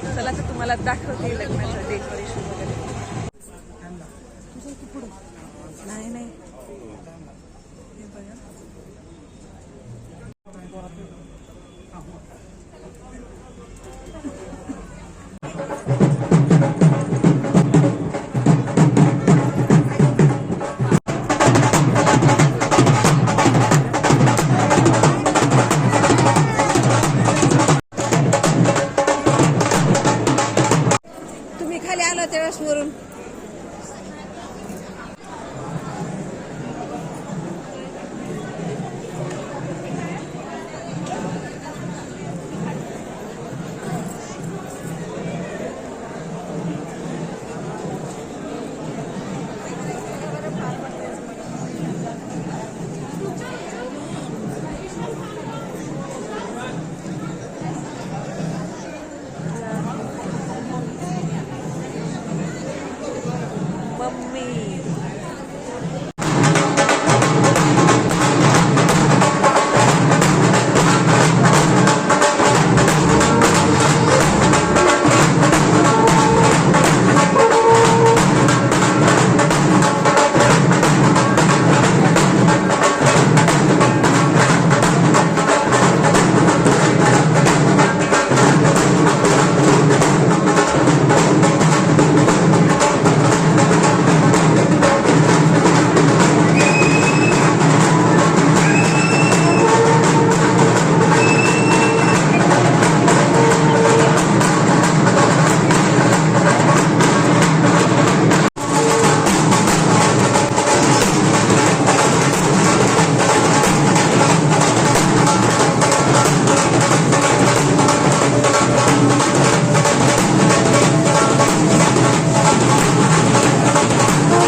चला तर तुम्हाला दाखवते लग्नाचं डेकोरेशन वगैरे. नाही नाही. हे बघा.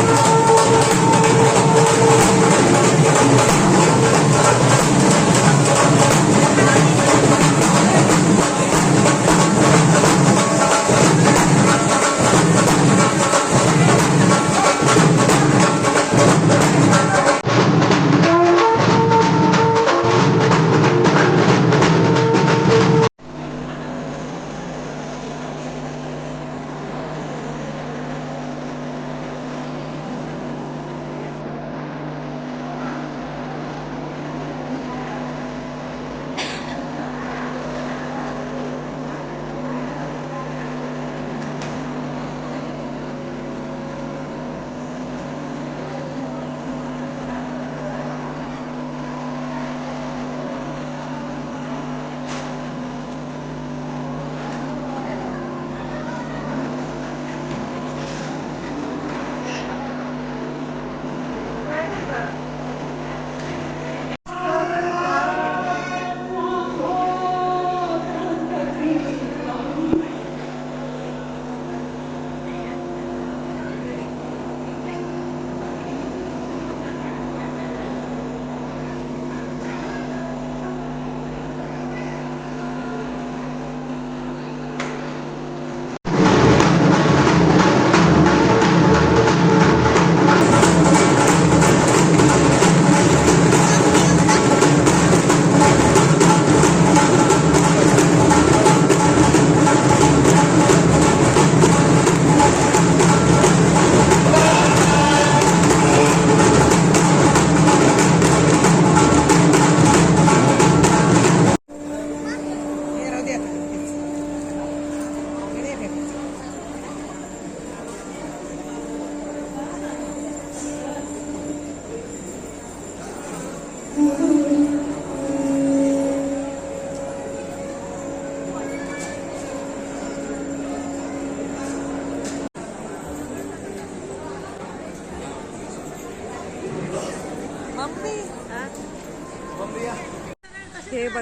मम्मी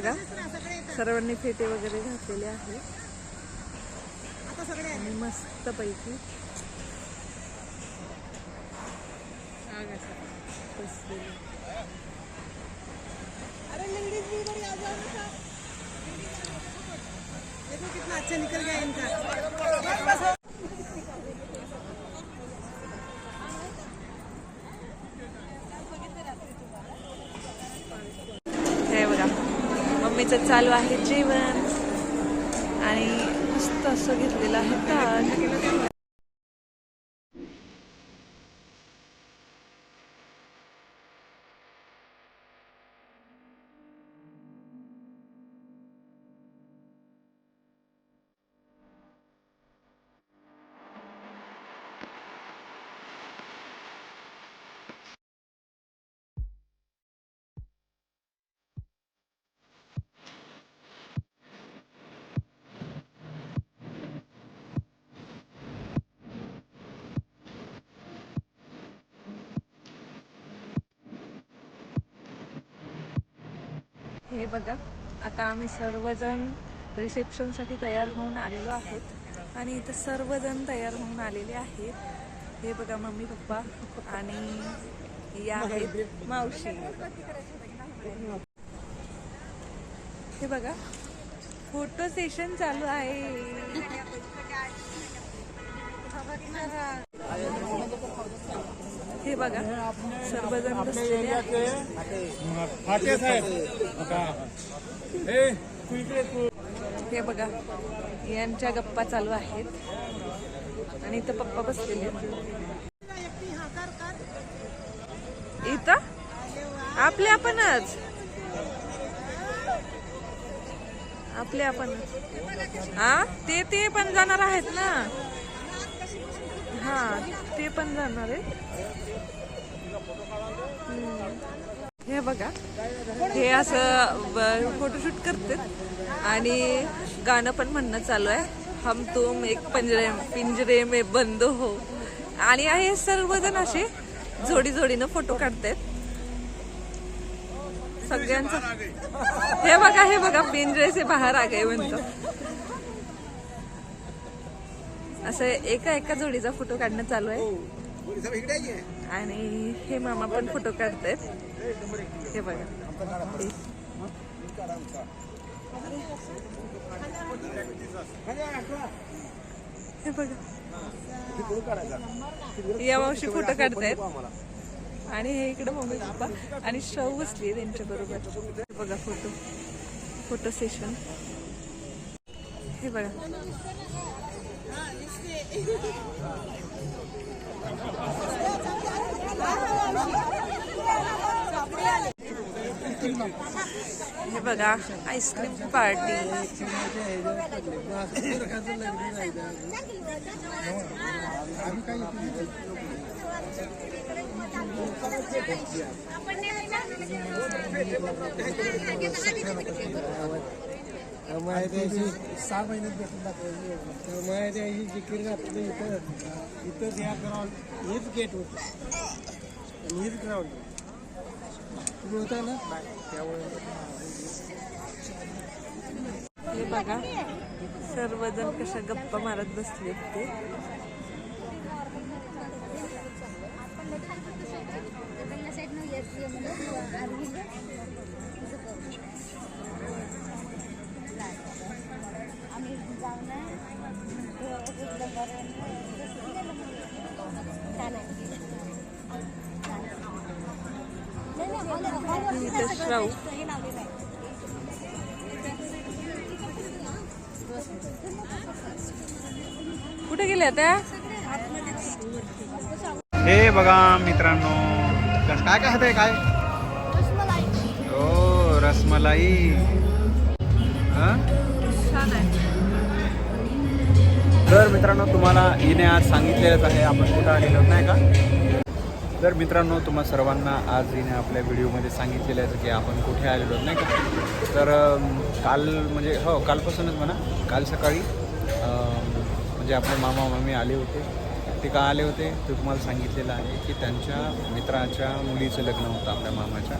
बघा. सर्वांनी फेटे वगैरे घातलेले आहे आणि मस्त पैकी. अच्छा निकल गया इनका मम्मीचं चालू आहे जेवण. आणि मस्त असं घेतलेलं आहे का हे बघा आता आम्ही सर्वजण रिसेप्शनसाठी तयार होऊन आलेलो आहोत आणि इथं सर्वजण तयार होऊन आलेले आहेत. हे बघा मम्मी पप्पा आणि या आहेत मावशी. हे बघा फोटो सेशन चालू आहे. हे बघा सर्वजण बसलेले आहेत. हे बघा यांच्या गप्पा चालू आहेत. आणि इथं पप्पा बसलेले आहेत. इथं? आपले आपणच. आपले आपणच. हा? ते ते पण जाणार आहेत ना. हा ते पण जाणार आहे हे बघा. हे असं फोटोशूट करतात. आणि गाणं पण म्हणणं चालू आहे. हम तुम एक पंजरे पिंजरे मे बंद हो. आणि हे सर्वजण असे जोडी जोडीनं फोटो काढतायत सगळ्यांचं हे बघा हे बघा पिंजरे से बाहेर आगे म्हणतो. असं एका एका जोडीचा फोटो काढणं चालू आहे. आणि हे मामा पण फोटो काढतायत. हे बघा. हे. बघा. या मावशी फोटो काढतायत. आणि हे इकडे मम्मी पप्पा आणि शव बसली त्यांच्या बरोबर. बघा फोटो. Photo session. हे बघा. हे बघा आईस्क्रीम पार्टी सहा महिन्यात भेटून दाखवायची त्यामुळे त्याची जिकीर घातली इथं. इथंच ह्या ग्राउंड हेच गेट होतं. आणि हेच ग्राउंड तुम्ही होता ना? त्यामुळे हे बघा सर्वजण कशा गप्पा मारत बसले. ते श्राऊ कुठे गेल्या त्या हे बघा मित्रांनो काय काय आहे काय? हो रसमलाई. हा? तर मित्रांनो तुम्हाला हिने आज सांगितलेलंच आहे आपण कुठं आलेलो नाही का? तर मित्रांनो तुम्हा सर्वांना आज हिने आपल्या व्हिडिओमध्ये सांगितलेलं आहे की आपण कुठे आलेलो नाही का? तर काल म्हणजे हो कालपासूनच म्हणा. काल सकाळी म्हणजे आपले मामा मामी आले होते. ते का आले होते? ते तुम्हाला सांगितलेलं आहे की त्यांच्या मित्राच्या मुलीचं लग्न होतं आपल्या मामाच्या.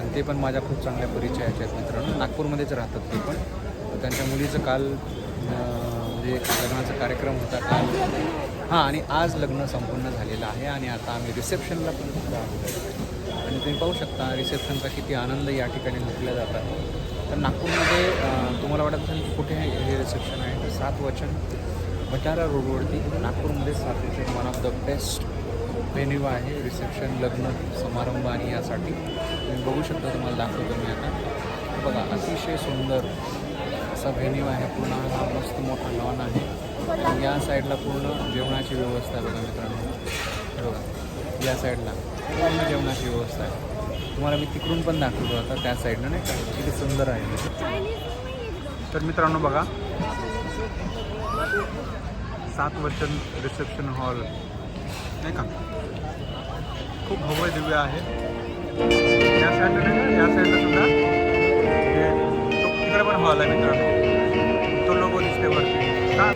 आणि ते पण माझ्या खूप चांगल्या परिचयाचे आहेत मित्रांनो. नागपूरमध्येच राहतात ते पण. त्यांच्या मुलीचं काल म्हणजे लग्नाचा कार्यक्रम होता काल. हां आणि आज लग्न संपूर्ण झालेलं आहे आणि आता आम्ही रिसेप्शनला पण सुद्धा आणि तुम्ही पाहू शकता रिसेप्शनचा किती आनंद या ठिकाणी लुटला जातात तर नागपूरमध्ये तुम्हाला वाटत असेल कुठे हे रिसेप्शन आहे? तर सात वचन बटारा रोडवरती नागपूरमध्ये सात वचन one of the best venue आहे रिसेप्शन लग्न समारंभ आणि यासाठी. तुम्ही बघू शकता तुम्हाला दाखवतो मी आता. बघा अतिशय सुंदर असा व्हेन्यू आहे. पूर्ण हा मस्त मोठा लॉन आहे. या साईडला पूर्ण जेवणाची व्यवस्था आहे बघा मित्रांनो. बघा या साईडला पूर्ण जेवणाची व्यवस्था आहे. तुम्हाला मी तिकडून पण दाखवतो आता त्या साईडनं नाही का? किती सुंदर आहे तर मित्रांनो बघा सात वचन रिसेप्शन हॉल नाही का? खूप भव्य दिव्य आहे. या साईडला नाही का? या साईडला सुद्धा तो तिकडे पण हॉल आहे मित्रांनो. तो लोगो दिसते वरती. का